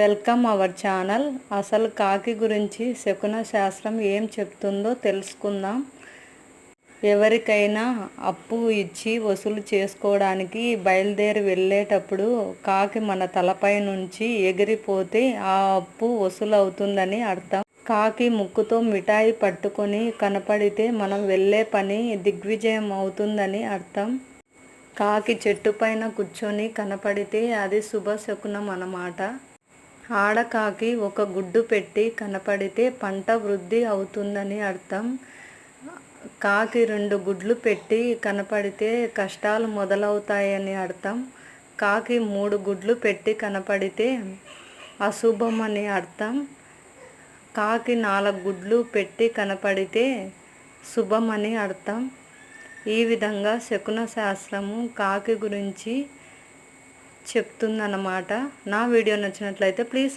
Welcome our channel. అసలు కాకి గురించి శకున శాస్త్రం ఏం చెప్తుందో తెలుసుకుందాం. ఎవరికైనా అప్పు ఇచ్చి వసూలు చేసుకోవడానికి బయలుదేరి వెళ్ళేటప్పుడు కాకి మన తలపై నుంచి ఎగిరిపోతే ఆ అప్పు వసూలు అవుతుందని అర్థం. కాకి ముక్కుతో మిఠాయి పట్టుకొని కనపడితే మనం వెళ్ళే పని దిగ్విజయం అవుతుందని అర్థం. కాకి చెట్టు పైన కూర్చొని కనపడితే అది శుభశకునం అన్నమాట. ఆడకాకి ఒక గుడ్డు పెట్టి కనపడితే పంట వృద్ధి అవుతుందని అర్థం. కాకి రెండు గుడ్లు పెట్టి కనపడితే కష్టాలు మొదలవుతాయని అర్థం. కాకి మూడు గుడ్లు పెట్టి కనపడితే అశుభం అని అర్థం. కాకి నాలుగు గుడ్లు పెట్టి కనపడితే శుభం అని అర్థం. ఈ విధంగా శకున శాస్త్రము కాకి గురించి చెప్తుందన్నమాట. నా వీడియో నచ్చినట్లయితే ప్లీజ్